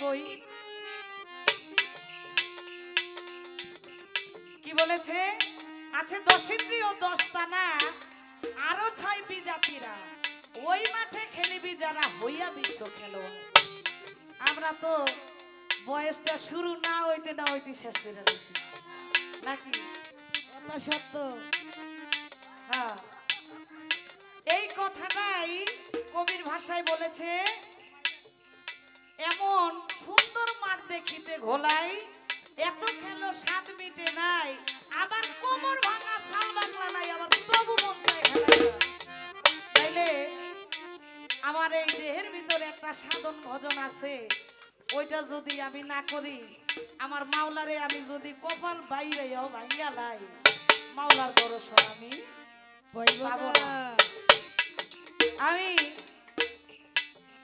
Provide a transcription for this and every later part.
কই? কি বলেছে? আছে দশ ইন্দ্রিয় আরও ছয় বিজাতিরা। ওই মাঠে খেলিবি যারা, হইয়া বিশ্ব খেলো। আমরা তো বয়সটা শুরু না হইতে না হইতে শেষ করে দিছি। নাকি? সত্য? হ্যাঁ। এই কথাটাই কবির ভাষায় বলেছে এই দেহের ভিতরে একটা সাধন ভজন আছে ওইটা যদি আমি না করি আমার মাওলারে আমি যদি কপাল বাইরেও ভাঙ্গা লাই মাওলার দর্শন আমি পাবো না না। আমি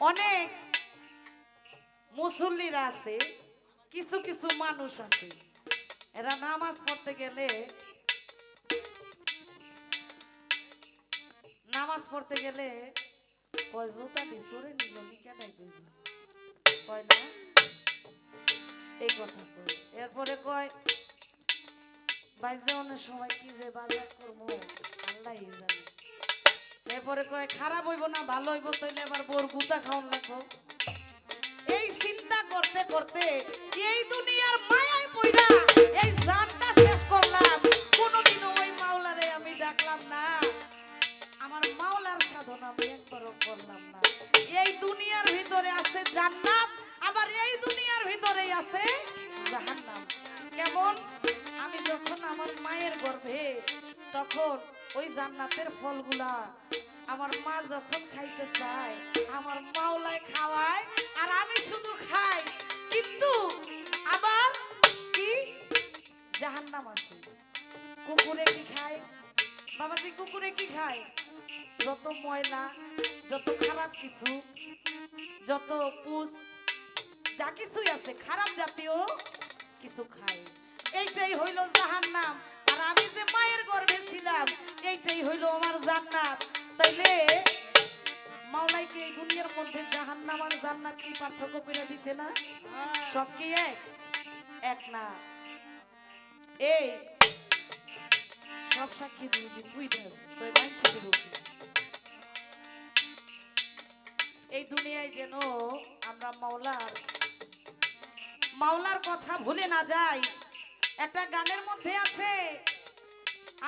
অনেক মুসল্লিরা আছে কিছু কিছু মানুষ আছে এরা নামাজ পড়তে গেলে নামাজ পড়তে গেলে কয় জুতা দিছরে নিল নিকা নাই কইব কয় না এই কথা কয় এরপরে কয় বাইজে অনেক সময় কি যে বাজার করব আল্লাহই জানে এরপরে কয় খারাপ হইব না ভালো হইব তাইলে আবার বোর গুতা খাওয়ান লাগবো এই চিন্তা করতে করতে কুকুরে কি খায়? বাবাজি কুকুরে কি খায়? যত ময়লা, যত খারাপ কিছু, যত পুষ, যা কিছুই আছে, খারাপ জাতীয় কিছু খায়। এইটাই হইল জাহান্নাম। আর আমি যে মায়ের গর্ভে ছিলাম, এইটাই হইল আমার জান্নাত। তাইলে মাওলাইকে এই দুনিয়ার মধ্যে জাহান্নাম আর জান্নাত কি পার্থক্য করে দিছে না? সব কি এক? এক না। এই সব সাক্ষী দিয়ে দি তুই রূপে এই দুনিয়ায় যেন আমরা মাওলার মাওলার কথা ভুলে না যাই। একটা গানের মধ্যে আছে,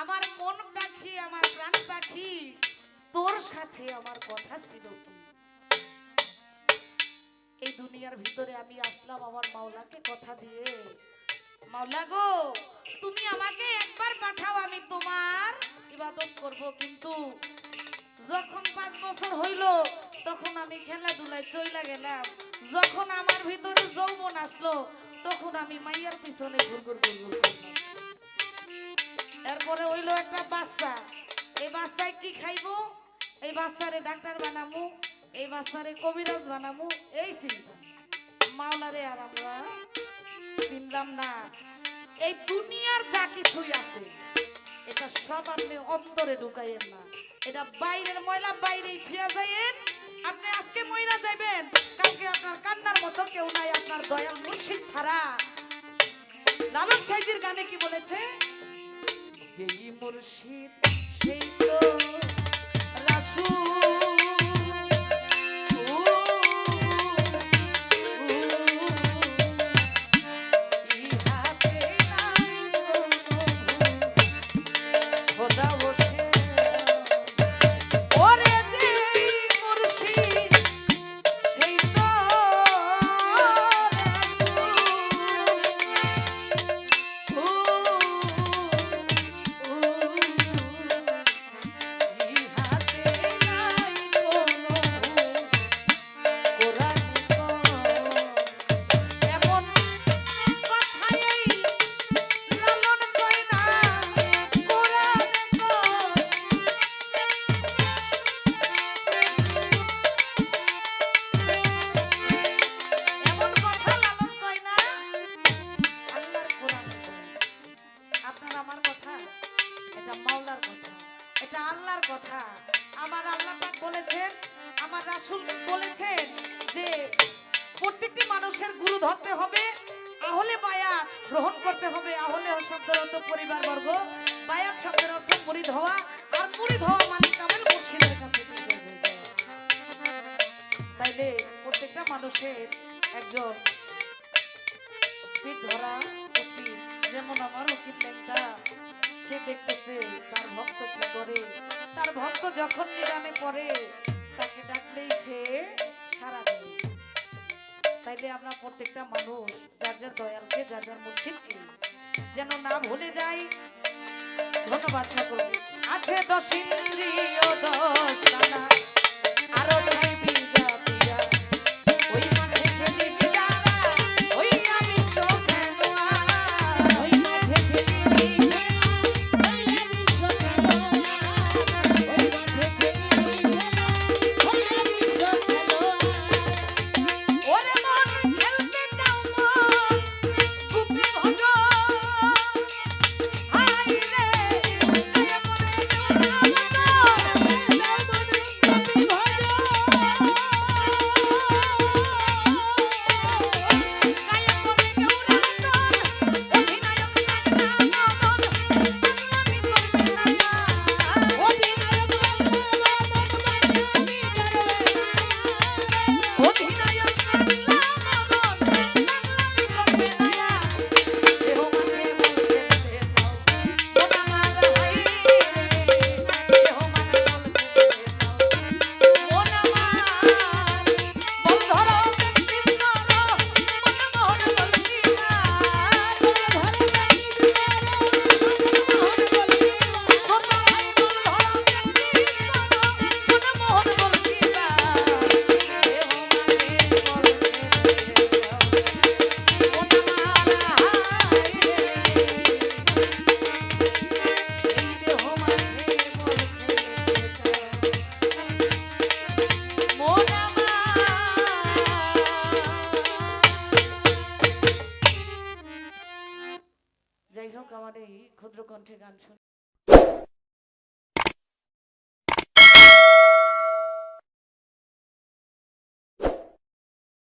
আমার মন পাখি, আমার প্রাণ পাখি, তোর সাথে আমার কথা ছিল কি? এই দুনিয়ার ভিতরে আমি আসলাম আমার মাওলাকে কথা দিয়ে। মাওলা গো, তুমি আমাকে একবার পাঠাও, আমি তোমার ইবাদত করব কিন্তু। যখন পাঁচ বছর হইল, তখন আমি খেলাধুলায় চইলা গেলাম। যখন আমার ভিতরে যৌবন আসলো, তখন আমি মাইয়ার পিছনে ঘুরঘুর ঘুরঘুর এরপরে হইল একটা বাচ্চা। এই বাচ্চায় কি খাইবো? এই বাচ্চারে ডাক্তার বানামু, এই বাচ্চারে কবিরাজ বানামু, এই চিন্তা মাওলারে আর আমরা চিনলাম না। এই দুনিয়ার যা কিছুই আছে, এটা সব আপনি অন্তরে ঢুকাইয়েন না। এটা বাইরের ময়লা বাইরেই ফিরে যাইয়েন। আপনি আজকে ময়লা যাইবেন, কালকে আপনার কান্নার মতো কেউ নাই, আপনার দয়াল মুর্শিদ ছাড়া। লালন সাইজির গানে কি বলেছে? যেই মুর্শিদ, সেই মানুষের গুরু ধরতে হবে, আহলে বায়াত গ্রহণ করতে হবে। আহলে শব্দের অর্থ পরিবারবর্গ, বায়াত শব্দের অর্থ মুরিদ হওয়া, আর মুরিদ হওয়া মানে কামেল মুর্শিদের কাছে। তাইলে প্রত্যেকটা মানুষের একজন ধরা উচিত। যেমন আমার উকিল লেখা সে দেখতেছে তার ভক্ত কি করে? তার ভক্ত যখন নিরানে পড়ে, তাকে ডাকলেই সে তাইলে আমরা প্রত্যেকটা মানুষ যার যার দয়ালকে, যার যার মুর্শিদকে যেন না ভুলে যাই। ধন্যবাদ আছে দশ ইন্দ্রিয়, দশ আরও চাই